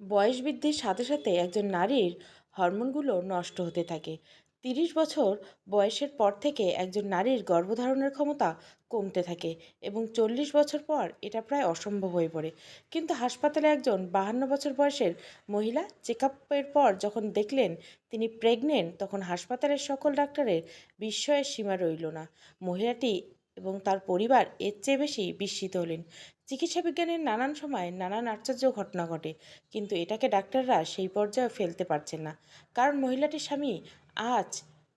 বয়স বৃদ্ধির সাথে সাথে একজন নারীর হরমোনগুলো নষ্ট হতে থাকে। তিরিশ বছর বয়সের পর থেকে একজন নারীর গর্ভধারণের ক্ষমতা কমতে থাকে এবং চল্লিশ বছর পর এটা প্রায় অসম্ভব হয়ে পড়ে। কিন্তু হাসপাতালে একজন বাহান্ন বছর বয়সের মহিলা চেক আপের পর যখন দেখলেন তিনি প্রেগনেন্ট, তখন হাসপাতালের সকল ডাক্তারের বিস্ময়ের সীমা রইল না। মহিলাটি এবং তার পরিবার এর চেয়ে বেশি বিস্মিত হলেন। চিকিৎসা বিজ্ঞানের নানান সময় নানান আশ্চর্য ঘটনা ঘটে, কিন্তু এটাকে ডাক্তাররা সেই পর্যায়ে ফেলতে পারছেন না। কারণ মহিলাটির স্বামী আজ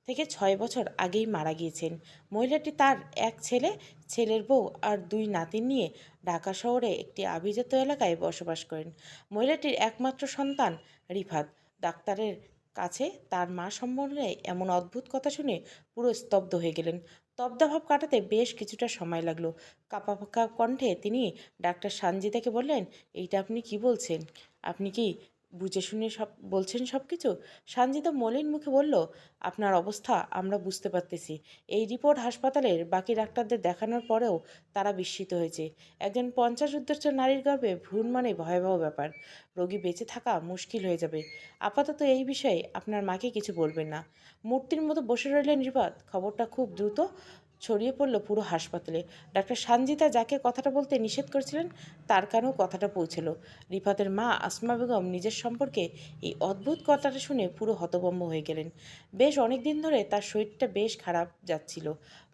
থেকে ছয় বছর আগেই মারা গিয়েছেন। মহিলাটি তার এক ছেলে, ছেলের বউ আর দুই নাতিন নিয়ে ঢাকা শহরে একটি আভিজাত এলাকায় বসবাস করেন। মহিলাটির একমাত্র সন্তান রিফাত। ডাক্তারের কাছে তার মা সম্বন্ধে এমন অদ্ভুত কথা শুনে পুরো স্তব্ধ হয়ে গেলেন। তব্দাভাব কাটাতে বেশ কিছুটা সময় লাগল। কাঁপা ফাঁকা কণ্ঠে তিনি ডাক্তার সানজিদাকে বললেন, এইটা আপনি কি বলছেন? আপনি কি বুঝে শুনে সব বলছেন সব কিছু সানজিদা মলিন মুখে বলল, আপনার অবস্থা আমরা বুঝতে পারতেছি। এই রিপোর্ট হাসপাতালের বাকি ডাক্তারদের দেখানোর পরেও তারা বিস্মিত হয়েছে। একজন পঞ্চাশ উদ্দেশ্য নারীর গর্ভে ভ্রূণ মানে ভয়াবহ ব্যাপার। রোগী বেঁচে থাকা মুশকিল হয়ে যাবে। আপাতত এই বিষয়ে আপনার মাকে কিছু বলবেন না। মূর্তির মতো বসে রইলেন রিপাত খবরটা খুব দ্রুত ছড়িয়ে পড়ল পুরো হাসপাতালে। ডাক্তার সানজিতা যাকে কথাটা বলতে নিষেধ করেছিলেন, তার কানেও কথাটা পৌঁছলো। রিফাতের মা আসমা বেগম নিজের সম্পর্কে এই অদ্ভুত কথাটা শুনে পুরো হতভম্ব হয়ে গেলেন। বেশ অনেক দিন ধরে তার শরীরটা বেশ খারাপ যাচ্ছিল।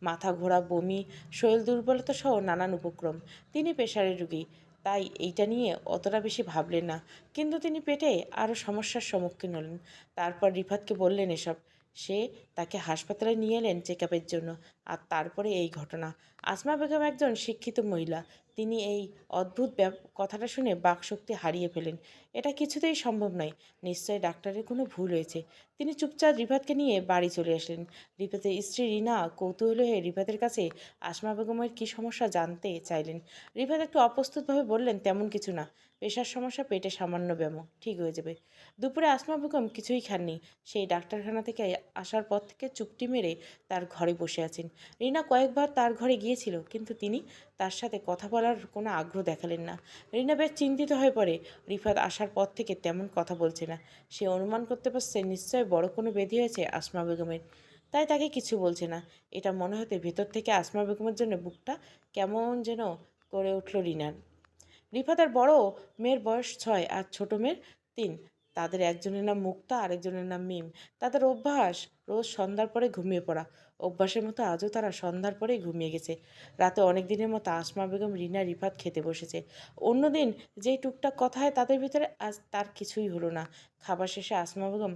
মাথা ঘোরা, বমি, শরীর দুর্বলতা সহ নানান উপক্রম। তিনি পেশারের রুগী। তাই এইটা নিয়ে অতটা বেশি ভাবলেন না। কিন্তু তিনি পেটে আরও সমস্যার সম্মুখীন হলেন। তারপর রিফাতকে বললেন এসব। সে তাকে হাসপাতালে নিয়ে এলেন চেক জন্য আর তারপরে এই ঘটনা। আসমা বেগম একজন শিক্ষিত মহিলা। তিনি এই অদ্ভুত কথাটা শুনে বাকশক্তি হারিয়ে ফেলেন। এটা কিছুতেই সম্ভব নয়। নিশ্চয়ই ডাক্তারের কোনো ভুল হয়েছে। তিনি চুপচাপ রিফাতকে নিয়ে বাড়ি চলে আসলেন। রিফাতের স্ত্রী রিনা কৌতূহল হয়ে রিফাতের কাছে আসমা বেগমের কী সমস্যা জানতে চাইলেন। রিফাত একটু অপ্রস্তুতভাবে বললেন, তেমন কিছু না। পেশার সমস্যা, পেটে সামান্য ব্যামো, ঠিক হয়ে যাবে। দুপুরে আসমা বেগম কিছুই খাননি। সেই ডাক্তারখানা থেকে আসার পর থেকে চুপটি মেরে তার ঘরে বসে আছেন। রিনা কয়েকবার তার ঘরে গিয়েছিল, কিন্তু তিনি তার সাথে কথা বলার কোনো আগ্রহ দেখালেন না। রিনা বেশ চিন্তিত হয়ে পড়ে। রিফাত আসার পর থেকে তেমন কথা বলছে না। সে অনুমান করতে পারছে নিশ্চয় বড় কোনো বেধি হয়েছে আসমা বেগমের। তাই তাকে কিছু বলছে না। এটা মনে হতে ভেতর থেকে আসমা বেগমের জন্য বুকটা কেমন যেন করে উঠল রিনার। রিফাতের বড় মেয়ের বয়স ছয় আর ছোট মেয়ের তিন। তাদের একজনের নাম মুক্তা, আরেকজনের নাম মিম। তাদের অভ্যাস রোজ সন্ধ্যার পরে ঘুমিয়ে পড়া। অভ্যাসের মতো আজও তারা সন্ধ্যার পরেই ঘুমিয়ে গেছে। রাতে অনেক দিনের মতো আসমা বেগম, রিনা, রিফাত খেতে বসেছে। অন্যদিন যেই টুকটাক কথা হয় তাদের ভিতরে আজ তার কিছুই হলো না। খাবার শেষে আসমা বেগম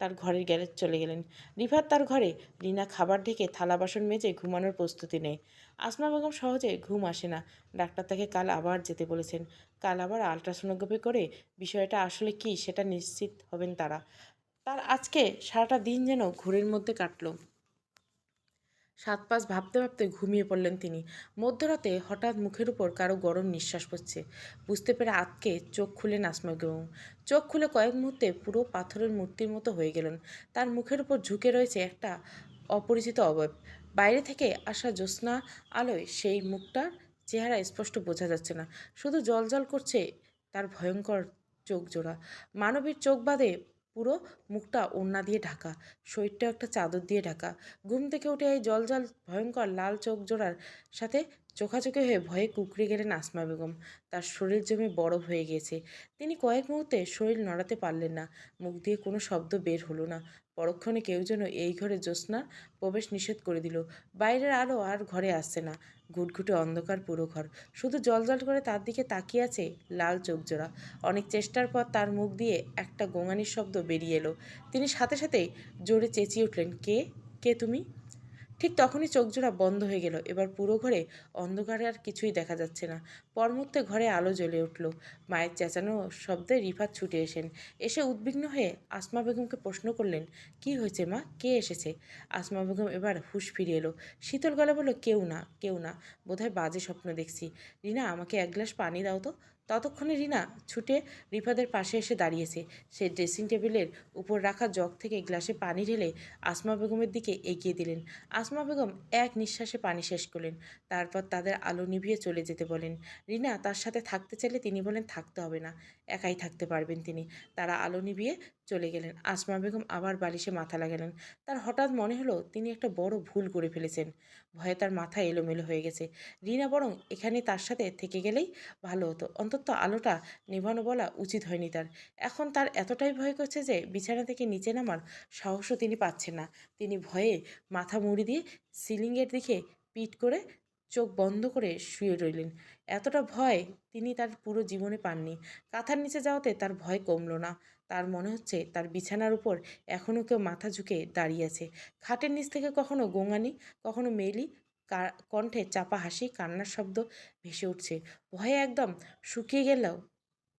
তার ঘরের গ্যারেজ চলে গেলেন। রিফাত তার ঘরে, রিনা খাবার ঢেকে থালা বাসন মেজে ঘুমানোর প্রস্তুতি নেয়। আসমা বেগম সহজে ঘুম আসে না। ডাক্তার তাকে কাল আবার যেতে বলেছেন। কাল আবার আলট্রাসোনোগ্রাফি করে বিষয়টা আসলে কি সেটা নিশ্চিত হবেন তারা। তার আজকে সারাটা দিন যেন ঘোরের মধ্যে কাটলো। সাত পাঁচ ভাবতে ভাবতে ঘুমিয়ে পড়লেন তিনি। মধ্যরাতে হঠাৎ মুখের উপর কারও গরম নিঃশ্বাস পড়ছে। বুঝতে পেরে আতকে চোখ খুলেন আসমা বেগম। চোখ খুলে কয়েক মুহূর্তে পুরো পাথরের মূর্তির মতো হয়ে গেলেন। তার মুখের উপর ঝুঁকে রয়েছে একটা অপরিচিত অবয়ব। বাইরে থেকে আসা জ্যোৎস্না আলোয় সেই মুখটার চেহারা স্পষ্ট বোঝা যাচ্ছে না। শুধু জল করছে তার ভয়ঙ্কর চোখ জোড়া মানবীর চোখ বাদে পুরো মুখটা ওড়না দিয়ে ঢাকা, শরীরটা একটা চাদর দিয়ে ঢাকা। ঘুম থেকে উঠে এই জলজল ভয়ঙ্কর লাল চোখ জোড়ার সাথে চোখাচোখি হয়ে ভয়ে কুকড়ে গেলেন আসমা বেগম। তার শরীর জমে বড় হয়ে গিয়েছে। তিনি কয়েক মুহূর্তে শরীর নড়াতে পারলেন না। মুখ দিয়ে কোনো শব্দ বের হলো না। পরক্ষণে কেউ যেন এই ঘরে জ্যোৎস্না প্রবেশ নিষেধ করে দিল। বাইরের আলো আর ঘরে আসছে না। ঘুটঘুটে অন্ধকার পুরো ঘর। শুধু জলজল করে তার দিকে তাকিয়ে আছে লাল চোখ জোড়া অনেক চেষ্টার পর তার মুখ দিয়ে একটা গোঙানির শব্দ বেরিয়ে এলো। তিনি সাথে সাথে জোরে চেঁচিয়ে উঠলেন, কে? কে তুমি? ঠিক তখনই চোখজোড়া বন্ধ হয়ে গেল। এবার পুরো ঘরে অন্ধকারে আর কিছুই দেখা যাচ্ছে না। পরমুহূর্তে ঘরে আলো জ্বলে উঠল। মায়ের চেঁচানো শব্দে রিফাত ছুটে এসেন। এসে উদ্বিগ্ন হয়ে আসমা বেগমকে প্রশ্ন করলেন, কি হয়েছে মা? কে এসেছে? আসমা বেগম এবার হুশ ফিরে এলো। শীতল গলা বলল, কেউ না কেউ না। বোধহয় বাজে স্বপ্ন দেখছি। রিনা, আমাকে এক গ্লাস পানি দাও তো। ততক্ষণে রিনা ছুটে রিফাদের পাশে এসে দাঁড়িয়েছে। সে ড্রেসিং টেবিলের উপর রাখা জগ থেকে গ্লাসে পানি ঢেলে আসমা বেগমের দিকে এগিয়ে দিলেন। আসমা বেগম এক নিঃশ্বাসে পানি শেষ করলেন, তারপর তাদের আলো নিভিয়ে চলে যেতে বলেন। রিনা তার সাথে থাকতে চাইলে তিনি বলেন, থাকতে হবে না, একাই থাকতে পারবেন তিনি। তারা আলো নিভিয়ে চলে গেলেন। আসমা বেগম আবার বালিশে মাথা লাগালেন। তার হঠাৎ মনে হলো তিনি একটা বড় ভুল করে ফেলেছেন। ভয়ে তার মাথা এলোমেলো হয়ে গেছে। রিনা বরং এখানে তার সাথে থেকে গেলেই ভালো হতো। অন্তত আলোটা নেভানো বলা উচিত হয়নি তার। এখন তার এতটাই ভয় করছে যে বিছানা থেকে নিচে নামার সাহসও তিনি পাচ্ছেন না। তিনি ভয়ে মাথা মুড়ি দিয়ে সিলিংয়ের দিকে পিট করে চোখ বন্ধ করে শুয়ে রইলেন। এতটা ভয় তিনি তার পুরো জীবনে পাননি। কাঁথার নিচে যাওয়াতে তার ভয় কমলো না। তার মনে হচ্ছে তার বিছানার উপর এখনও কেউ মাথা ঝুঁকে দাঁড়িয়ে আছে। খাটের নিচ থেকে কখনো গোঙানি, কখনো মেলি কণ্ঠে চাপা হাসি, কান্নার শব্দ ভেসে উঠছে। ভয়ে একদম শুকিয়ে গেলেও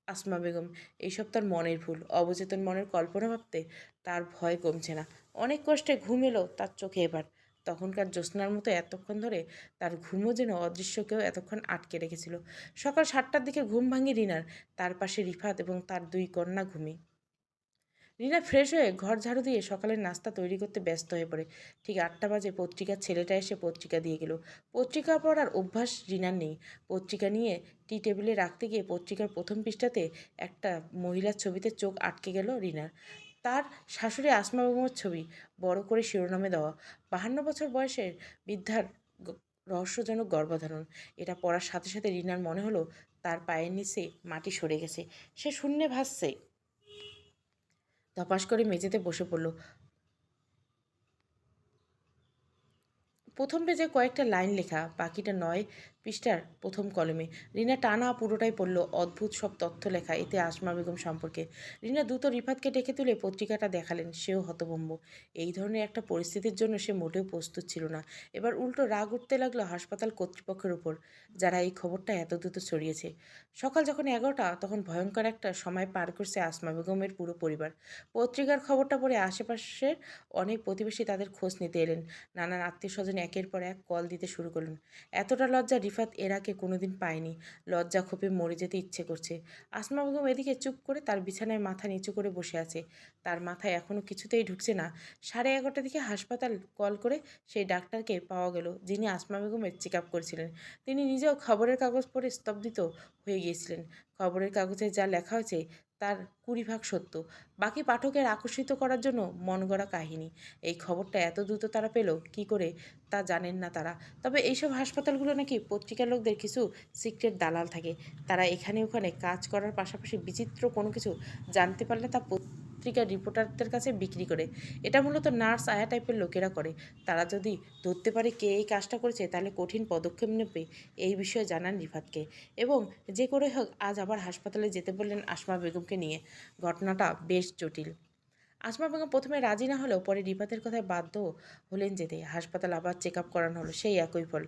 আসমা বেগম। এইসব তার মনের ভুল, অবচেতন মনের কল্পনা ভাবতে তার ভয় কমছে না। অনেক কষ্টে ঘুম এলো তার চোখে এবার। তখনকার জ্যোৎস্নার মতো এতক্ষণ ধরে তার ঘুমও যেন অদৃশ্যকেও এতক্ষণ আটকে রেখেছিল। সকাল সাতটার দিকে ঘুম ভাঙি রিনার, তার পাশে রিফাত এবং তার দুই কন্যা ঘুমি। রিনা ফ্রেশ হয়ে ঘর ঝাড়ু দিয়ে সকালের নাস্তা তৈরি করতে ব্যস্ত হয়ে পড়ে। ঠিক আটটা বাজে পত্রিকার ছেলেটা এসে পত্রিকা দিয়ে গেল। পত্রিকা পড়ার অভ্যাস রিনার নেই। পত্রিকা নিয়ে টি টেবিলে রাখতে গিয়ে পত্রিকার প্রথম পৃষ্ঠাতে একটা মহিলার ছবিতে চোখ আটকে গেল রিনার তার শাশুড়ি আসমা বেগমের ছবি, বড় করে শিরোনামে দেওয়া। বাহান্ন বছর বয়সের বৃদ্ধার রহস্যজনক গর্ভধারণ। এটা পড়ার সাথে সাথে রিনার মনে হলো, তার পায়ের নিচে মাটি সরে গেছে। সে শূন্যে ভাসছে। ধপাস করে মেঝেতে বসে পড়ল। প্রথম পেজে কয়েকটা লাইন লেখা বাকিটা নয়। পৃষ্ঠার প্রথম কলমে। রিনা টানা পুরোটাই পড়ল অদ্ভুত সব তথ্য লেখা, এতে আসমা বেগম সম্পর্কে। রিনা দ্রুত রিফাতকে ডেকে তুলে পত্রিকাটা দেখালেন, সেও হতভম্ব। এই ধরনের একটা পরিস্থিতির জন্য সে মোটেও প্রস্তুত ছিল না। এবার উল্টো রাগ উঠতে লাগল হাসপাতাল কর্তৃপক্ষের উপর, যারা এই খবরটা এত দ্রুত ছড়িয়েছে। সকাল যখন এগারোটা, তখন ভয়ঙ্কর একটা সময় পার করছে আসমা বেগমের পুরো পরিবার। পত্রিকার খবরটা পড়ে আশেপাশের অনেক প্রতিবেশী তাদের খোঁজ নিতে এলেন। নানান আত্মীয় স্বজন একের পর এক কল দিতে শুরু করলেন। এতটা লজ্জা রিফাত এর আগে কোনোদিন পায়নি লজ্জা ক্ষোভে মরে যেতে ইচ্ছে করছে। আসমা বেগম এদিকে চুপ করে তার বিছানায় মাথা নিচু করে বসে আছে। তার মাথায় এখনও কিছুতেই ঢুকছে না। সাড়ে এগারোটার দিকে হাসপাতাল কল করে সেই ডাক্তারকে পাওয়া গেল, যিনি আসমা বেগমের চেক আপ করেছিলেন। তিনি নিজেও খবরের কাগজ পড়ে স্তব্ধিত হয়ে গিয়েছিলেন। খবরের কাগজে যা লেখা হয়েছে তার কুড়ি ভাগ সত্য। বাকি পাঠকের আকর্ষিত করার জন্য মন গড়া কাহিনী। এই খবরটা এত দ্রুত তারা পেল, কি করে তা জানেন না তারা। তবে এইসব হাসপাতালগুলো নাকি পত্রিকার লোকদের কিছু সিক্রেট দালাল থাকে। তারা এখানে ওখানে কাজ করার পাশাপাশি বিচিত্র কোনো কিছু জানতে পারলে তা পত্রিকার রিপোর্টারদের কাছে বিক্রি করে। এটা মূলত নার্স আয়া টাইপের লোকেরা করে। তারা যদি ধরতে পারে কে এই কাজটা করেছে, তাহলে কঠিন পদক্ষেপ নেবে এই বিষয়ে জানান রিফাতকে। এবং যে করে হোক, আজ আবার হাসপাতালে যেতে বললেন আসমা বেগমকে নিয়ে। ঘটনাটা বেশ জটিল। আসমা বেগম প্রথমে রাজি না হলেও পরে রিফাতের কথায় বাধ্য হলেন যেতে। হাসপাতাল আবার চেক আপ করানো হলো, সেই একই ফল।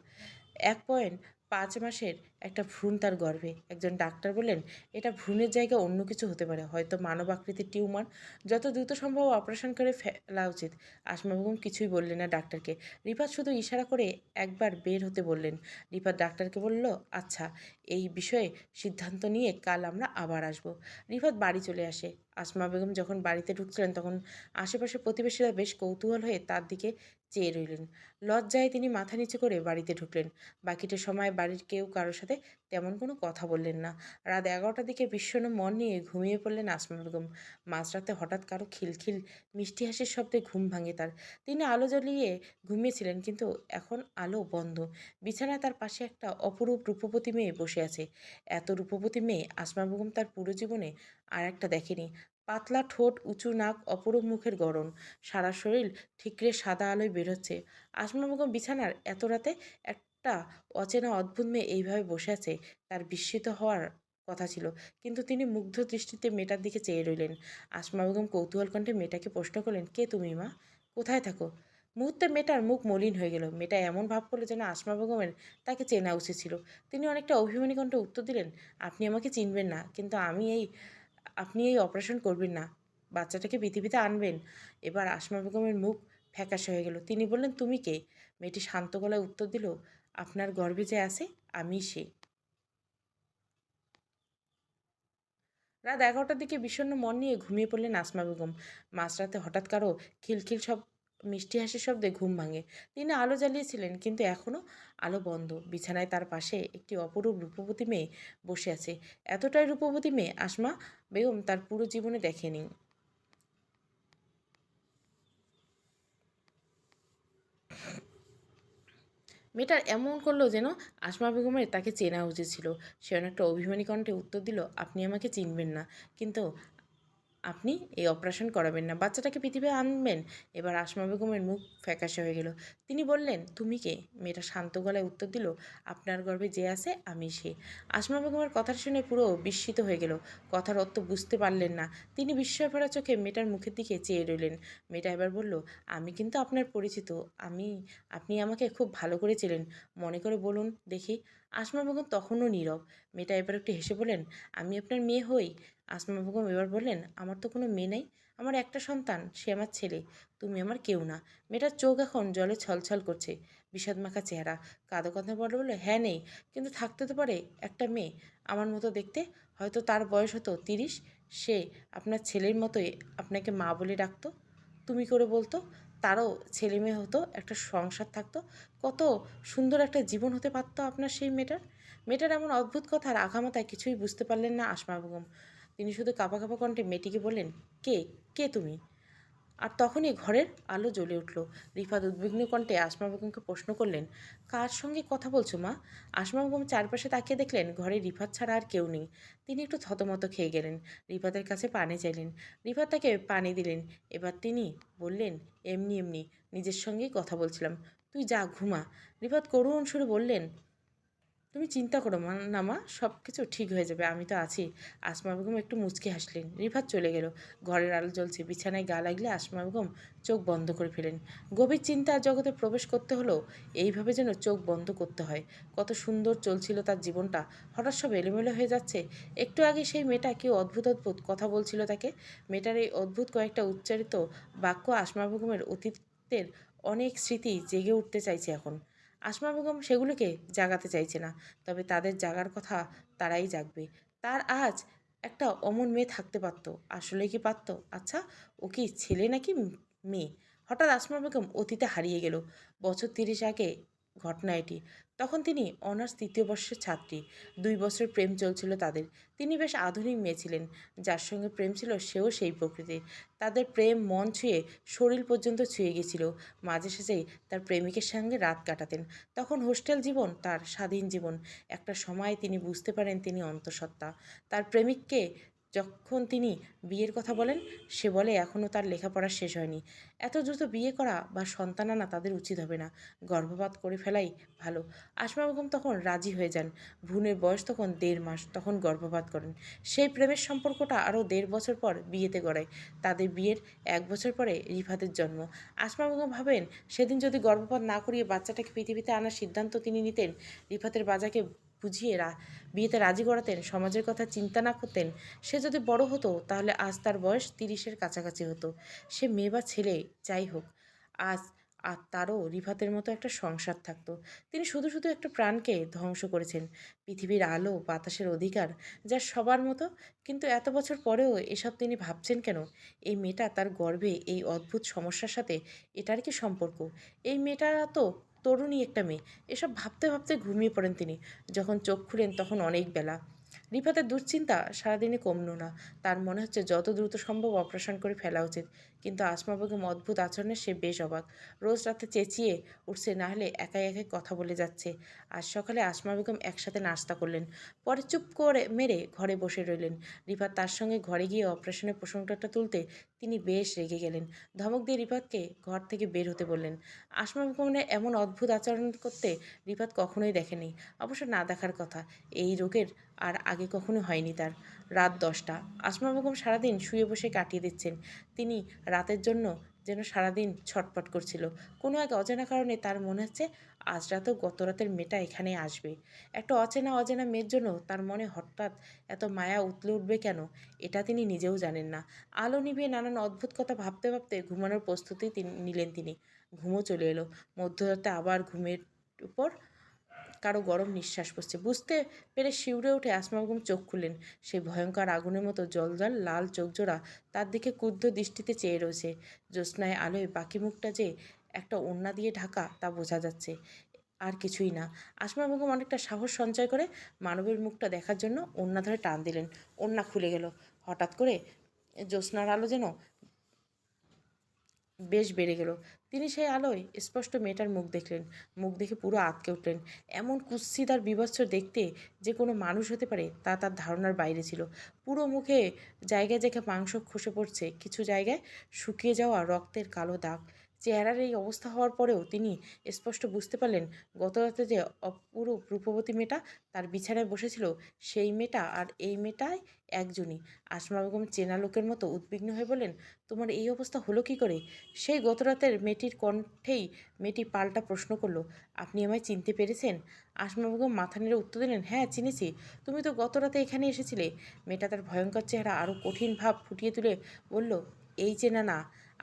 এক পয়েন্ট পাঁচ মাসের একটা ভ্রূণ তার গর্ভে। একজন ডাক্তার বললেন, এটা ভ্রূণের জায়গায় অন্য কিছু হতে পারে, হয়তো মানব আকৃতির টিউমার। যত দ্রুত সম্ভব অপারেশন করে ফেলা উচিত। আসমা বেগম কিছুই বললেন না ডাক্তারকে। রিফাত শুধু ইশারা করে একবার বের হতে বললেন। রিফাত ডাক্তারকে বলল আচ্ছা এই বিষয়ে সিদ্ধান্ত নিয়ে কাল আমরা আবার আসব। রিফাত বাড়ি চলে আসে। আসমা বেগম যখন বাড়িতে ঢুকছিলেন, তখন আশেপাশের প্রতিবেশীরা বেশ কৌতূহল হয়ে তার দিকে চেয়ে রইলেন। লজ্জায় তিনি মাথা নিচু করে বাড়িতে ঢুকলেন। বাকিটা সময় বাড়ির কেউ কারোর সাথে তেমন কোনো কথা বললেন না। রাত এগারোটার দিকে বিষণ্ণ মন নিয়ে ঘুমিয়ে পড়লেন আসমা বেগম। মাঝরাতে হঠাৎ কারও খিলখিল, মিষ্টি হাসির শব্দে ঘুম ভাঙে তার। তিনি আলো জ্বলিয়ে ঘুমিয়েছিলেন কিন্তু এখন আলো বন্ধ। বিছানায় তার পাশে একটা অপরূপ রূপবতী মেয়ে বসে আছে। এত রূপবতী মেয়ে আসমা বেগম তার পুরো জীবনে আর একটা দেখেনি। পাতলা ঠোঁট, উঁচু নাক, অপরূপ মুখের গড়ন। সারা শরীর ঠিকরে সাদা আলোয় বেরোচ্ছে। আসমা বেগম বিছানার এত রাতে একটা অচেনা অদ্ভুত মেয়ে এইভাবে বসে আছে, তার বিস্মিত হওয়ার কথা ছিল। কিন্তু তিনি মুগ্ধ দৃষ্টিতে মেয়েটার দিকে চেয়ে রইলেন। আসমা বেগম কৌতূহল কণ্ঠে মেয়েটাকে প্রশ্ন করলেন, কে তুমি মা? কোথায় থাকো? মুহূর্তে মেয়েটার মুখ মলিন হয়ে গেল। মেয়েটা এমন ভাব করল যেন আসমা বেগমের তাকে চেনা উচিত ছিল। তিনি অনেকটা অভিমানী কণ্ঠে উত্তর দিলেন, আপনি আমাকে চিনবেন না, কিন্তু আমি এই আপনি এই অপারেশন করবেন না। বাচ্চাটাকে পৃথিবীতে আনবেন। এবার আসমা বেগমের মুখ ফ্যাকাশে হয়ে গেল। তিনি বললেন, তুমি কে? মেয়েটি শান্ত গলায় উত্তর দিল, আপনার গর্ভে যে আছে, আমি সে। রাত এগারোটার দিকে বিষণ্ন মন নিয়ে ঘুমিয়ে পড়লেন আসমা বেগম। মাঝরাতে হঠাৎ কারও খিলখিল সব মিষ্টি হাসির শব্দে ঘুম ভাঙে। তিনি আলো জ্বালিয়েছিলেন, কিন্তু এখনও আলো বন্ধ। বিছানায় তার পাশে একটি অপরূপ রূপবতী মেয়ে বসে আছে। এতটাই রূপবতী মেয়ে, আসমা বেগম তার পুরো জীবনে দেখেনি। মেয়েটার এমন করল যেন আসমা বেগমের তাকে চেনা উচিত ছিল। সে অনেকটা অভিমানী কণ্ঠে উত্তর দিল, আপনি আমাকে চিনবেন না। কিন্তু আপনি এই অপারেশন করাবেন না। বাচ্চাটাকে পৃথিবী আনবেন। এবার আসমা বেগমের মুখ ফ্যাকাশে হয়ে গেল। তিনি বললেন, তুমি কে? মেয়েটা শান্ত গলায় উত্তর দিল, আপনার গর্ভে যে আছে, আমি সে। আসমা বেগমের কথা শুনে পুরো বিস্মিত হয়ে গেল। কথার অর্থ বুঝতে পারলেন না। তিনি বিস্ময় ভরা চোখে মেয়েটার মুখের দিকে চেয়ে রইলেন। মেয়েটা এবার বলল, আমি কিন্তু আপনার পরিচিত। আমি, আপনি আমাকে খুব ভালো করে চেলেন মনে করে বলুন দেখি। আসমা বেগম তখনও নীরব। মেয়েটা এবার একটু হেসে বলেন আমি আপনার মেয়ে হই। আসমা বেগম এবার বললেন, আমার তো কোনো মেয়ে নেই, আমার একটা সন্তান, সে আমার ছেলে, তুমি আমার কেউ না। মেয়েটার চোখ এখন জলে ছলছল করছে, বিষাদ মাখা চেহারা, কাঁদো কথা বলে বলে হ্যাঁ নেই, কিন্তু থাকতে তো পারে একটা মেয়ে, আমার মতো দেখতে, হয়তো তার বয়স হতো তিরিশ, সে আপনার ছেলের মতোই আপনাকে মা বলে ডাকতো, তুমি করে বলতো, তারও ছেলে মেয়ে হতো, একটা সংসার থাকতো, কত সুন্দর একটা জীবন হতে পারতো আপনার সেই মেয়েটার? মেয়েটার এমন অদ্ভুত কথার আঘামাতায় কিছুই বুঝতে পারলেন না আসমা বেগম তিনি শুধু কাঁপা কাঁপা কণ্ঠে মেয়েটিকে বললেন, কে? কে তুমি? আর তখনই ঘরের আলো জ্বলে উঠল। রিফাত উদ্বিগ্ন কণ্ঠে আসমা বেগমকে প্রশ্ন করলেন, কার সঙ্গে কথা বলছো মা? আসমা বেগম চারপাশে তাকিয়ে দেখলেন, ঘরে রিফাত ছাড়া আর কেউ নেই। তিনি একটু থতমত খেয়ে গেলেন। রিফাতের কাছে পানি চাইলেন। রিফাত তাকে পানি দিলেন। এবার তিনি বললেন, এমনি এমনি, নিজের সঙ্গেই কথা বলছিলাম। তুই যা, ঘুমা। রিফাত করুণ সুরে বললেন তুমি চিন্তা করো মা, না মা সব কিছু ঠিক হয়ে যাবে, আমি তো আছি। আসমা বেগম একটু মুচকি হাসলেন। রিফাত চলে গেল। ঘরের আলো জ্বলছে। বিছানায় গা লাগলে আসমা বেগম চোখ বন্ধ করে ফেলেন। গভীর চিন্তার জগতে প্রবেশ করতে হলেও এইভাবে যেন চোখ বন্ধ করতে হয়। কত সুন্দর চলছিল তার জীবনটা। হঠাৎ সব এলোমেলো হয়ে যাচ্ছে। একটু আগে সেই মেয়েটা কেউ অদ্ভুত অদ্ভুত কথা বলছিল তাকে। মেয়েটার এই অদ্ভুত কয়েকটা উচ্চারিত বাক্য আসমা বেগমের অতীতের অনেক স্মৃতি জেগে উঠতে চাইছে এখন। আসমা বেগম সেগুলোকে জাগাতে চাইছে না, তবে তাদের জাগার কথা তারাই জাগবে। তার আজ একটা অমন মেয়ে থাকতে পারত আসলে কি পারত? আচ্ছা ও কি ছেলে নাকি মেয়ে? হঠাৎ আসমা বেগম অতীতে হারিয়ে গেল। বছর তিরিশ আগে ঘটনা এটি। তখন তিনি অনার্স তৃতীয় বর্ষের ছাত্রী। দুই বছর প্রেম চলছিল তাদের। তিনি বেশ আধুনিক মেয়ে ছিলেন। যার সঙ্গে প্রেম ছিল, সেও সেই প্রকৃতির। তাদের প্রেম মন ছুঁয়ে শরীর পর্যন্ত ছুঁয়ে গেছিল মাঝে সাঝেই তার প্রেমিকের সঙ্গে রাত কাটাতেন। তখন হোস্টেল জীবন তার স্বাধীন জীবন। একটা সময় তিনি বুঝতে পারেন তিনি অন্তঃসত্ত্বা। তার প্রেমিককে যখন তিনি বিয়ের কথা বলেন, সে বলে এখনও তার লেখাপড়া শেষ হয়নি। এত দ্রুত বিয়ে করা বা সন্তান আনা তাদের উচিত হবে না। গর্ভপাত করে ফেলাই ভালো। আসমা বেগম তখন রাজি হয়ে যান। ভুনের বয়স তখন দেড় মাস, তখন গর্ভপাত করেন। সেই প্রেমের সম্পর্কটা আরও দেড় বছর পর বিয়েতে গড়ায়। তাদের বিয়ের এক বছর পরে রিফাতের জন্ম। আসমা বেগম ভাবেন, সেদিন যদি গর্ভপাত না করিয়ে বাচ্চাটাকে পৃথিবীতে আনার সিদ্ধান্ত তিনি নিতেন, রিফাতের বাজাকে বুঝিয়ে বিয়েতে রাজি করাতেন, সমাজের কথা চিন্তা না করতেন, সে যদি বড় হতো তাহলে আজ তার বয়স তিরিশের কাছাকাছি হতো। সে মেয়ে বা ছেলে, যাই হোক, আজ আর তারও রিফাতের মতো একটা সংসার থাকতো। তিনি শুধু শুধু একটা প্রাণকে ধ্বংস করেছেন। পৃথিবীর আলো, বাতাসের অধিকার, যা সবার মতো, কিন্তু এত বছর পরেও এসব তিনি ভাবছেন কেন? এই মেয়েটা তার গর্ভে এই অদ্ভুত সমস্যার সাথে এটার কি সম্পর্ক? এই মেয়েটা তো তরুণী একটা মেয়ে। এসব ভাবতে ভাবতে ঘুমিয়ে পড়েন তিনি। যখন চোখ খুলেন তখন অনেক বেলা। রিফাতের দুশ্চিন্তা সারাদিনে কমলো না। তার মনে হচ্ছে যত দ্রুত সম্ভব অপারেশন করে ফেলা উচিত। কিন্তু আসমা বেগম অদ্ভুত আচরণে সে বেশ অবাক। রোজ রাতে চেঁচিয়ে উঠছে, না হলে একাই একাই কথা বলে যাচ্ছে। আজ সকালে আসমা বেগম একসাথে নাস্তা করলেন। পরে চুপ করে মেরে ঘরে বসে রইলেন। রিফাত তার সঙ্গে ঘরে গিয়ে অপারেশনের প্রসঙ্গটা তুলতে তিনি বেশ রেগে গেলেন। ধমক দিয়ে রিফাতকে ঘর থেকে বের হতে বললেন। আসমা বেগমের এমন অদ্ভুত আচরণ করতে রিফাত কখনোই দেখেনি। অবশ্য না দেখার কথা। এই রোগের আর আগে কখনো হয়নি তার। রাত দশটা। আসমা বেগম সারাদিন শুয়ে বসে কাটিয়ে দিচ্ছেন। তিনি রাতের জন্য যেন সারাদিন ছটপট করছিল। কোনো এক অজানা কারণে তার মনে হচ্ছে আজ রাতেও গত রাতের মেয়েটা এখানে আসবে। একটা অচেনা অজানা মেয়ের জন্য তার মনে হঠাৎ এত মায়া উতলে উঠবে কেন? এটা তিনি নিজেও জানেন না। আলো নিভিয়ে নানান অদ্ভুত কথা ভাবতে ভাবতে ঘুমানোর প্রস্তুতি তিনি নিলেন তিনি। ঘুমও চলে এলো। মধ্যরাতে আবার ঘুমের উপর কারও গরম নিঃশ্বাস পড়ছে। বুঝতে পেরে শিউরে উঠে আসমা বেগম চোখ খুললেন। সেই ভয়ঙ্কর আগুনের মতো জলজল, লাল চোখজোড়া তার দিকে ক্রুদ্ধ দৃষ্টিতে চেয়ে রয়েছে। জ্যোৎস্নায় আলোয় বাকি মুখটা যে একটা ওড়না দিয়ে ঢাকা তা বোঝা যাচ্ছে। আর কিছুই না। আসমা বেগম অনেকটা সাহস সঞ্চয় করে মানবের মুখটা দেখার জন্য ওড়না ধরে টান দিলেন। ওড়না খুলে গেল। হঠাৎ করে জ্যোৎস্নার আলো যেন বেশ বেড়ে গেল। তিনি সেই আলোয় স্পষ্ট মেয়েটার মুখ দেখলেন। মুখ দেখে পুরো আঁতকে উঠলেন। এমন কুৎসিত আর বিভৎস দেখতে যে কোনো মানুষ হতে পারে তা তার ধারণার বাইরে ছিল। পুরো মুখে জায়গায় জায়গায় মাংস খসে পড়ছে। কিছু জায়গায় শুকিয়ে যাওয়া রক্তের কালো দাগ। চেহারার এই অবস্থা হওয়ার পরেও তিনি স্পষ্ট বুঝতে পারলেন গত রাতে যে অপরূপ রূপবতী মেয়েটা তার বিছানায় বসেছিল, সেই মেয়েটা আর এই মেয়েটাই একজনই। আসমা বেগম চেনা লোকের মতো উদ্বিগ্ন হয়ে বললেন, তোমার এই অবস্থা হলো কি করে? সেই গত রাতের মেয়েটির কণ্ঠেই মেয়েটি পাল্টা প্রশ্ন করল, আপনি আমায় চিনতে পেরেছেন? আসমা বেগম মাথা নেড়ে উত্তর দিলেন হ্যাঁ চিনেছি। তুমি তো গত রাতে এখানে এসেছিলে। মেয়েটা তার ভয়ঙ্কর চেহারা আরও কঠিন ভাব ফুটিয়ে তুলে বলল, এই চেনা না।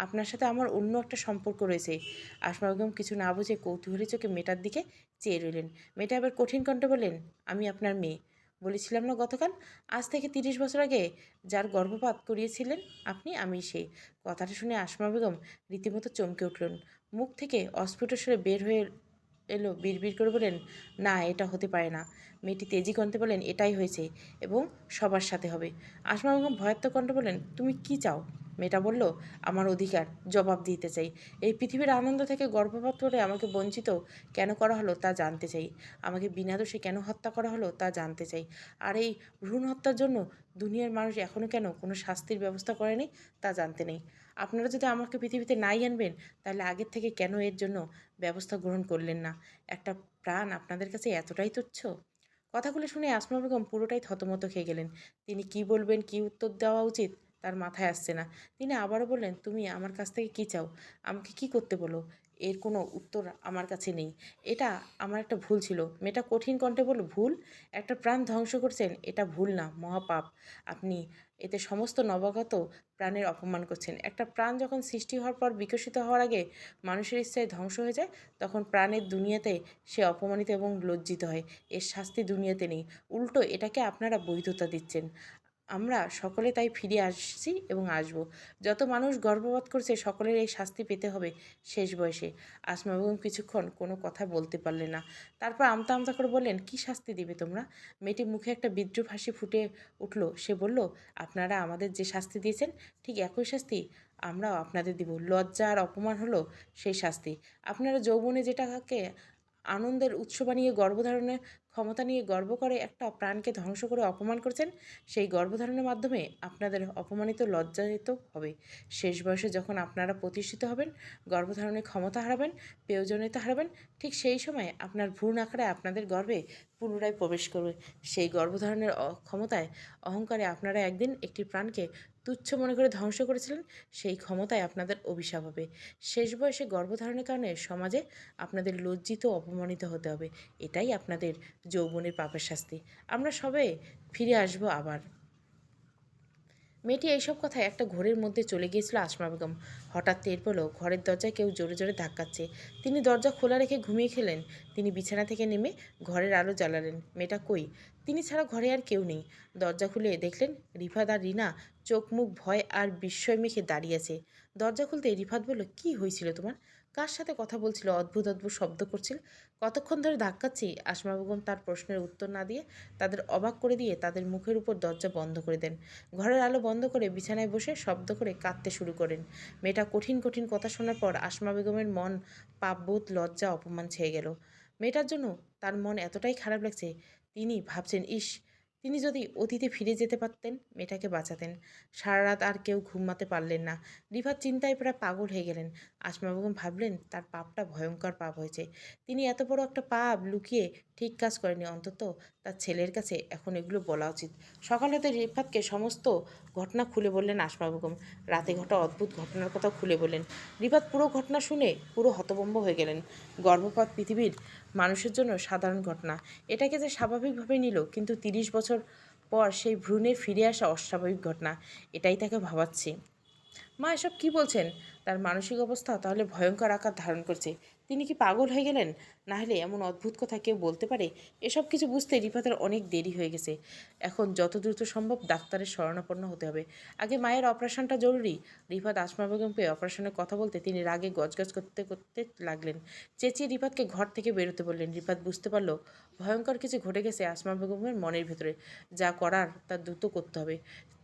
আপনার সাথে আমার অন্য একটা সম্পর্ক রয়েছে। আসমা বেগম কিছু না বুঝে কৌতূহলী চোখে মেয়েটার দিকে চেয়ে রইলেন। মেয়েটা এবার কঠিন কণ্ঠে বললেন, আমি আপনার মেয়ে। বলেছিলাম না গতকাল? আজ থেকে তিরিশ বছর আগে যার গর্ভপাত করিয়েছিলেন আপনি, আমি সেই কথাটা শুনে আসমা বেগম রীতিমতো চমকে উঠলেন। মুখ থেকে অস্ফুট স্বরে বের হয়ে এলো, বিড়বিড় করে বলেন না, এটা হতে পারে না। মেয়েটি তেজি কণ্ঠে বলেন এটাই হয়েছে এবং সবার সাথে হবে। আসমা বেগম ভয়াত্মক কণ্ঠে বলেন তুমি কি চাও? মেয়েটা বলল, আমার অধিকার, জবাব দিতে চাই। এই পৃথিবীর আনন্দ থেকে গর্ভপাত করে আমাকে বঞ্চিত কেন করা হলো তা জানতে চাই। আমাকে বিনা দোষে কেন হত্যা করা হলো তা জানতে চাই। আর এই ভ্রূণ হত্যার জন্য দুনিয়ার মানুষ এখনও কেন কোনো শাস্তির ব্যবস্থা করেনি তা জানতে নেই। আপনারা যদি আমাকে পৃথিবীতে নাই আনবেন, তাহলে আগের থেকে কেন এর জন্য ব্যবস্থা গ্রহণ করলেন না? একটা প্রাণ আপনাদের কাছে এতটাই তুচ্ছ? কথাগুলো শুনে আসমা বেগম পুরোটাই থতমত খেয়ে গেলেন। তিনি কি বলবেন, কি উত্তর দেওয়া উচিত? তার মাথায় আসছে না। তিনি আবারও বললেন, তুমি আমার কাছ থেকে কী চাও? আমাকে কি করতে বলো? এর কোনো উত্তর আমার কাছে নেই। এটা আমার একটা ভুল ছিল। মেয়েটা কঠিন কণ্ঠে বলল, ভুল? একটা প্রাণ ধ্বংস করছেন, এটা ভুল না, মহাপাপ। আপনি এতে সমস্ত নবাগত প্রাণের অপমান করছেন। একটা প্রাণ যখন সৃষ্টি হওয়ার পর বিকশিত হওয়ার আগে মানুষের ইচ্ছায় ধ্বংস হয়ে যায়, তখন প্রাণের দুনিয়াতে সে অপমানিত এবং লজ্জিত হয়। এর শাস্তি দুনিয়াতে নেই। উল্টো এটাকে আপনারা বৈধতা দিচ্ছেন। আমরা সকলে তাই ফিরে আসছি এবং আসব। যত মানুষ গর্ভপাত করছে সকলের এই শাস্তি পেতে হবে শেষ বয়সে। আসমা বেগম কিছুক্ষণ কোনো কথা বলতে পারলেন না। তারপর আমতা আমতা করে বললেন, কি শাস্তি দিবে তোমরা? মেয়েটি মুখে একটা বিদ্রুপ হাসি ফুটে উঠল। সে বলল, আপনারা আমাদের যে শাস্তি দিয়েছেন, ঠিক একই শাস্তি আমরাও আপনাদের দিব। লজ্জা আর অপমান হলো সেই শাস্তি। আপনারা যৌবনে যেটাকে আনন্দের উৎস বানিয়ে গর্ভধারণের ক্ষমতা নিয়ে গর্ব করে একটা প্রাণকে ধ্বংস করে অপমান করছেন, সেই গর্ভধারণের মাধ্যমে আপনাদের অপমানিত লজ্জায়িত হবে। শেষ বয়সে যখন আপনারা প্রতিষ্ঠিত হবেন গর্ভধারণের ক্ষমতা হারাবেন প্রয়োজনীয়তা হারাবেন, ঠিক সেই সময় আপনার ভ্রূণ আকারে আপনাদের গর্ভে পুনরায় প্রবেশ করবে। সেই গর্ভধারণের ক্ষমতায় অহংকারে আপনারা একদিন একটি প্রাণকে তুচ্ছ মনে করে ধ্বংস করেছিলেন, সেই ক্ষমতায় আপনাদের অভিশাপ হবে। শেষ বয়সে গর্ভধারণের কারণে সমাজে আপনাদের লজ্জিত, অপমানিত হতে হবে। এটাই আপনাদের যৌবনের পাপের শাস্তি। আমরা সবে ফিরে আসব আবার। মেয়েটি এইসব কথায় একটা ঘোরের মধ্যে চলে গিয়েছিল আসমা বেগম। হঠাৎ টের পেল, ঘরের দরজায় কেউ জোরে জোরে ধাক্কাচ্ছে। তিনি দরজা খোলা রেখে ঘুমিয়ে খেলেন। তিনি বিছানা থেকে নেমে ঘরের আলো জ্বালালেন। মেয়েটা কই? তিনি ছাড়া ঘরে আর কেউ নেই। দরজা খুলে দেখলেন রিফাত আর রিনা চোখ মুখ ভয় আর বিস্ময় মেখে দাঁড়িয়ে আছে। দরজা খুলতে রিফাত বলল, কি হয়েছিল তোমার? কার সাথে কথা বলছিল, অদ্ভুত অদ্ভুত শব্দ করছিল। কতক্ষণ ধরে ধাক্কাচ্ছি? আসমা বেগম তার প্রশ্নের উত্তর না দিয়ে তাদের অবাক করে দিয়ে তাদের মুখের উপর দরজা বন্ধ করে দেন। ঘরের আলো বন্ধ করে বিছানায় বসে শব্দ করে কাঁদতে শুরু করেন। মেয়েটা কঠিন কঠিন কথা শোনার পর আসমা বেগমের মন পাপবোধ, লজ্জা, অপমান ছেয়ে গেল। মেয়েটার জন্য তার মন এতটাই খারাপ লাগছে, তিনি ভাবছেন, ইস তিনি যদি অতীতে ফিরে যেতে পারতেন, মেয়েটাকে বাঁচাতেন। সারা রাত আর কেউ ঘুমাতে পারলেন না। রিভার চিন্তায় প্রায় পাগল হয়ে গেলেন। আসমা বেগম ভাবলেন, তার পাপটা ভয়ঙ্কর পাপ হয়েছে। তিনি এত বড় একটা পাপ লুকিয়ে ঠিক কাজ করেনি অন্তত তার ছেলের কাছে এখন এগুলো বলা উচিত। সকাল হতে রিফাতকে সমস্ত ঘটনা খুলে বললেন আসমা বেগম রাতে ঘটা অদ্ভুত ঘটনার কথা খুলে বললেন। রিফাত পুরো ঘটনা শুনে পুরো হতভম্ব হয়ে গেলেন। গর্ভপাত পৃথিবীর মানুষের জন্য সাধারণ ঘটনা। এটাকে যে স্বাভাবিকভাবে নিল, কিন্তু তিরিশ বছর পর সেই ভ্রূণে ফিরে আসা অস্বাভাবিক ঘটনা, এটাই তাকে ভাবাচ্ছে। মা, এসব কি বলছেন? তার মানসিক অবস্থা তাহলে ভয়ঙ্কর আকার ধারণ করছে। তিনি কি পাগল হয়ে গেলেন? না হলে এমন অদ্ভুত কথা কেউ বলতে পারে? এসব কিছু বুঝতে রিফাতের অনেক দেরি হয়ে গেছে। এখন যত দ্রুত সম্ভব ডাক্তারের শরণাপন্ন হতে হবে। আগে মায়ের অপারেশনটা জরুরি। রিফাত আসমা বেগমকে অপারেশনের কথা বলতে তিনি রাগে গজগজ করতে করতে লাগলেন। চেঁচিয়ে রিফাতকে ঘর থেকে বেরোতে বললেন, রিফাত, বুঝতে পারল? ভয়ঙ্কর কিছু ঘটে গেছে আসমা বেগমের মনের ভেতরে। যা করার তা দ্রুত করতে হবে।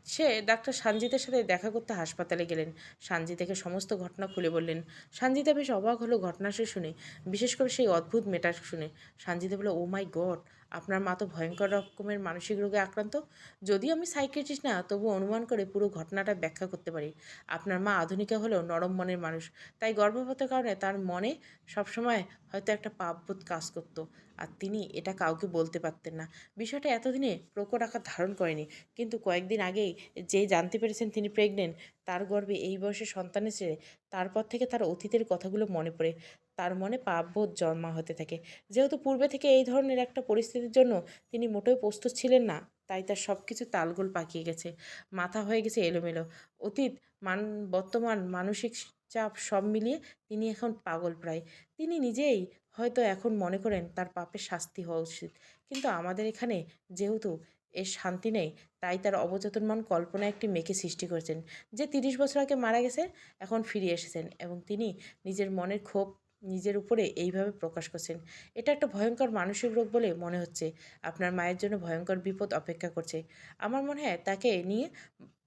সে ডাক্তার সানজিতের সাথে দেখা করতে হাসপাতালে গেলেন। সানজি সানজিতাকে সমস্ত ঘটনা খুলে বললেন। সানজিতা বেশ অবাক হলো ঘটনা সে শুনে, বিশেষ করে সেই অদ্ভুত মেয়েটা শুনে। সানজিতা বলল ও মাই গড আপনার মা তো ভয়ঙ্কর রকমের মানসিক রোগে আক্রান্ত। যদিও আমি সাইকেট্রিস্ট না তবু অনুমান করে পুরো ঘটনাটা ব্যাখ্যা করতে পারি। আপনার মা আধুনিকা হলেও নরম মনের মানুষ। তাই গর্ভপাতের কারণে তার মনে সবসময় হয়তো একটা পাপবোধ কাজ করতো। আর তিনি এটা কাউকে বলতে পারতেন না। বিষয়টা এতদিনে প্রকট আকার ধারণ করেনি। কিন্তু কয়েকদিন আগেই যেই জানতে পেরেছেন তিনি প্রেগনেন্ট তার গর্বে এই বয়সে সন্তান এসে তারপর থেকে তার অতীতের কথাগুলো মনে পড়ে। তার মনে পাপবোধ জন্মা হতে থাকে। যেহেতু পূর্বে থেকে এই ধরনের একটা পরিস্থিতির জন্য তিনি মোটেও প্রস্তুত ছিলেন না, তাই তার সব কিছু তালগোল পাকিয়ে গেছে। মাথা হয়ে গেছে এলোমেলো। অতীত মান, বর্তমান মানসিক চাপ সব মিলিয়ে তিনি এখন পাগল প্রায়। তিনি নিজেই হয়তো এখন মনে করেন তার পাপের শাস্তি হওয়া উচিত। কিন্তু আমাদের এখানে যেহেতু এর শান্তি নেই, তাই তার অবচেতন মন কল্পনায় একটি মেয়েকে সৃষ্টি করেছেন, যে তিরিশ বছর আগে মারা গেছে এখন ফিরে এসেছেন এবং তিনি নিজের মনের ক্ষোভ নিজের উপরে এইভাবে প্রকাশ করছেন। এটা একটা ভয়ঙ্কর মানসিক রোগ বলে মনে হচ্ছে। আপনার মায়ের জন্য ভয়ঙ্কর বিপদ অপেক্ষা করছে। আমার মনে হয় তাকে নিয়ে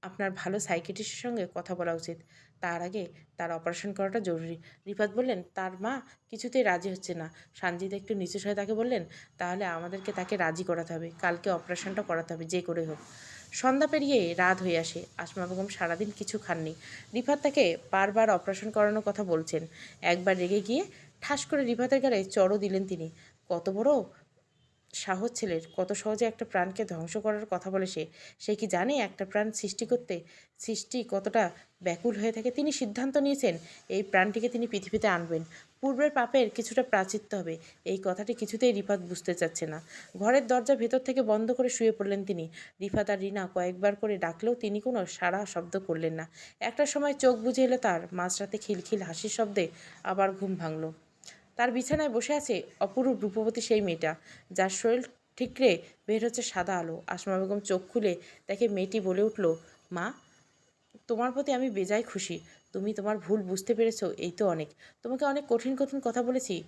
আপনার ভালো সাইকেটিস্টের সঙ্গে কথা বলা উচিত। তার আগে তার অপারেশন করাটা জরুরি। রিফাত বললেন, তার মা কিছুতেই রাজি হচ্ছে না। সানজিদ একটু নিচু হয়ে তাকে বললেন, তাহলে আমাদেরকে তাকে রাজি করাতে হবে। কালকে অপারেশনটা করাতে হবে, যে করে হোক। সন্ধ্যা পেরিয়ে রাত হয়ে আসে। আসমা বেগম সারাদিন কিছু খাননি। রিফাত তাকে বারবার অপারেশন করানোর কথা বলছেন। একবার রেগে গিয়ে ঠাস করে রিফাতের গায়ে চড়ও দিলেন তিনি। কত বড় সাহস ছেলের, কত সহজে একটা প্রাণকে ধ্বংস করার কথা বলে সে। সে কি জানে একটা প্রাণ সৃষ্টি করতে, সৃষ্টি কতটা ব্যাকুল হয়ে থাকে। তিনি সিদ্ধান্ত নিয়েছেন, এই প্রাণটিকে তিনি পৃথিবীতে আনবেন। পূর্বের পাপের কিছুটা প্রাচিত্য হবে। এই কথাটি কিছুতেই রিফাত বুঝতে চাচ্ছে না। ঘরের দরজা ভেতর থেকে বন্ধ করে শুয়ে পড়লেন তিনি। রিফাত আর রিনা কয়েকবার করে ডাকলেও তিনি কোনো সারা শব্দ করলেন না। একটা সময় চোখ বুঝে এলো তার, মাঝরাতে খিলখিল হাসির শব্দে আবার ঘুম ভাঙল। তার বিছানায় বসে আছে অপরূপ রূপবতী সেই মেয়েটা, যার শরীর ঠিকরে বের হচ্ছে সাদা আলো। আসমা বেগম চোখ খুলে দেখে মেয়েটি বলে উঠল, মা তোমার প্রতি আমি বেজায় খুশি। তুমি তোমার ভুল বুঝতে পেরেছ, এই তো অনেক। তোমাকে অনেক কঠিন কঠিন কথা বলেছি।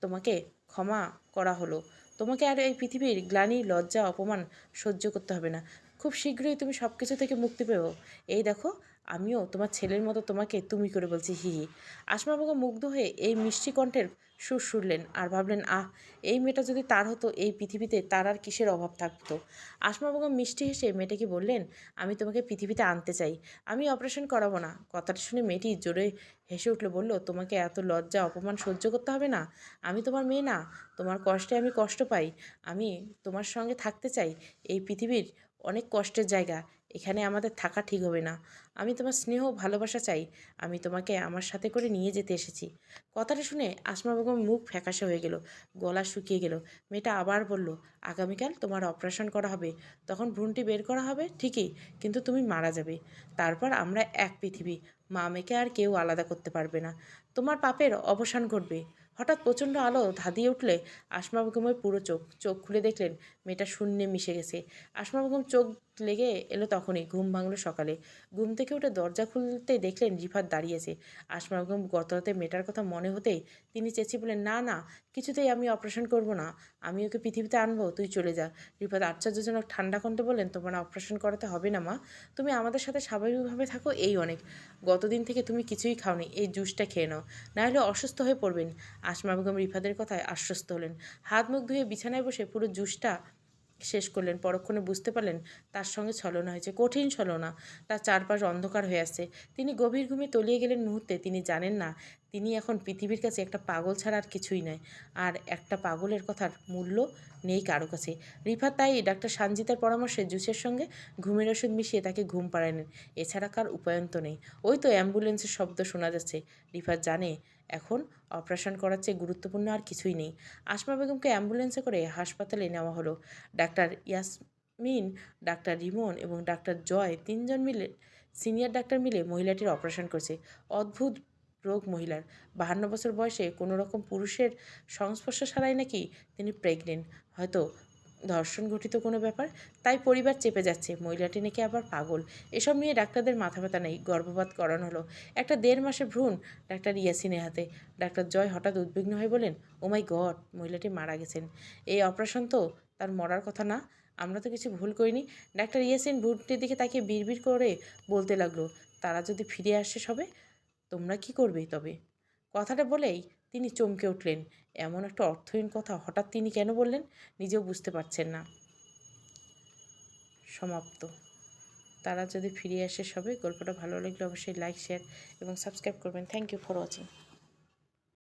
তোমাকে ক্ষমা করা হলো। তোমাকে আর এই পৃথিবীর গ্লানি, লজ্জা, অপমান সহ্য করতে হবে না। খুব শীঘ্রই তুমি সব কিছু থেকে মুক্তি পেও এই দেখো আমিও তোমার ছেলের মতো তোমাকে তুমি করে বলছি, হি হি। আসমা মুগ্ধ হয়ে এই মিষ্টি কণ্ঠের সুর শুনলেন আর ভাবলেন, আহ, এই মেয়েটা যদি তার হতো, এই পৃথিবীতে তার আর কিসের অভাব থাকতো? আসমা মিষ্টি হেসে মেয়েটাকে বললেন, আমি তোমাকে পৃথিবীতে আনতে চাই, আমি অপারেশন করাবো না। কথাটা শুনে মেয়েটি জোরে হেসে উঠল, বলল, তোমাকে এত লজ্জা, অপমান সহ্য করতে হবে না। আমি তোমার মেয়ে না, তোমার কষ্টে আমি কষ্ট পাই। আমি তোমার সঙ্গে থাকতে চাই, এই পৃথিবীর অনেক কষ্টের জায়গা, এখানে আমাদের থাকা ঠিক হবে না। আমি তোমার স্নেহ ভালোবাসা চাই, আমি তোমাকে আমার সাথে করে নিয়ে যেতে এসেছি। কথাটা শুনে আসমা বেগম মুখ ফ্যাকাশে হয়ে গেল, গলা শুকিয়ে গেল। মেয়েটা আবার বলল, আগামীকাল তোমার অপারেশন করা হবে। তখন ভ্রূণটি বের করা হবে, ঠিকই, কিন্তু তুমি মারা যাবে। তারপর আমরা এক পৃথিবী মা মেয়েকে আর কেউ আলাদা করতে পারবে না। তোমার পাপের অবসান ঘটবে। হঠাৎ প্রচণ্ড আলো ধাঁধিয়ে উঠলে আসমা বেগমের পুরো চোখ চোখ খুলে দেখলেন মেয়েটা শূন্যে মিশে গেছে। আসমা বেগম চোখ লেগে এলো তখনই। ঘুম ভাঙলো সকালে। ঘুম থেকে উঠে দরজা খুলতে দেখলেন রিফাত দাঁড়িয়েছে আসমা বেগম গত রাতে মেয়েটার কথা মনে হতেই তিনি চেঁচিয়ে বলেন না না, কিছুতেই আমি অপারেশন করব না। আমি ওকে পৃথিবীতে আনব, তুই চলে যা। রিফাত আশ্চর্যজনক ঠান্ডা কণ্ঠে বললেন, তোমার অপারেশন করাতে হবে না, মা। তুমি আমাদের সাথে স্বাভাবিকভাবে থাকো, এই অনেক। গতদিন থেকে তুমি কিছুই খাওনি, এই জুসটা খেয়ে নাও। নাহলে অসুস্থ হয়ে পড়বেন। আসমা বেগম রিফাতের কথায় আশ্বস্ত হলেন। হাত মুখ ধুয়ে বিছানায় বসে পুরো জুসটা শেষ করলেন, পরক্ষণে বুঝতে পারলেন তার সঙ্গে ছলনা হয়েছে, কঠিন ছলনা। তার চারপাশ অন্ধকার হয়ে আসছে তিনি গভীর ঘুমে তলিয়ে গেলেন মুহূর্তে, তিনি জানেন না, তিনি এখন পৃথিবীর কাছে একটা পাগল ছাড়া আর কিছুই নয়। আর একটা পাগলের কথার মূল্য নেই কারও কাছে। রিফাত তাই ডাক্তার সানজিতার পরামর্শে জুসের সঙ্গে ঘুমের ওষুধ মিশিয়ে তাকে ঘুম পাড়ালেন এছাড়া কার উপায়ন্ত নেই। ওই তো অ্যাম্বুলেন্সের শব্দ শোনা যাচ্ছে। রিফাত জানে এখন অপারেশন করার চেয়ে গুরুত্বপূর্ণ আর কিছুই নেই। আসমা বেগমকে অ্যাম্বুলেন্সে করে হাসপাতালে নেওয়া হলো। ডাক্তার ইয়াসমিন, ডাক্তার রিমন এবং ডাক্তার জয় তিনজন মিলে, সিনিয়র ডাক্তার মিলে মহিলাটির অপারেশন করছে। অদ্ভুত রোগ মহিলার। বাহান্ন বছর বয়সে কোনো রকম পুরুষের সংস্পর্শ ছাড়াই নাকি তিনি প্রেগনেন্ট হয়তো ধর্ষণ ঘটিত কোনো ব্যাপার? তাই পরিবার চেপে যাচ্ছে। মহিলাটি নাকি আবার পাগল? এসব নিয়ে ডাক্তারদের মাথা ব্যথা নেই, গর্ভপাত করানো হলো। একটা দেড় মাসে ভ্রূণ, ডাক্তার ইয়াসিনের হাতে। ডাক্তার জয় হঠাৎ উদ্বিগ্ন হয়ে বলেন ও মাই গড মহিলাটি মারা গেছেন। এই অপারেশন তো তার মরার কথা না। আমরা তো কিছু ভুল করিনি। ডাক্তার ইয়াসিন ভ্রূণটির দিকে তাকে বিড়বিড় করে বলতে লাগল, তারা যদি ফিরে আসে সবে, তোমরা কি করবে তবে? কথাটা বলেই তিনি চমকে উঠলেন। এমন একটা অর্থহীন কথা হঠাৎ তিনি কেন বললেন? নিজেও বুঝতে পারছেন না। সমাপ্ত। তারা যদি ফিরে আসে সবে, গল্পটা ভালো লাগলে অবশ্যই লাইক শেয়ার এবং সাবস্ক্রাইব করবেন। Thank you for watching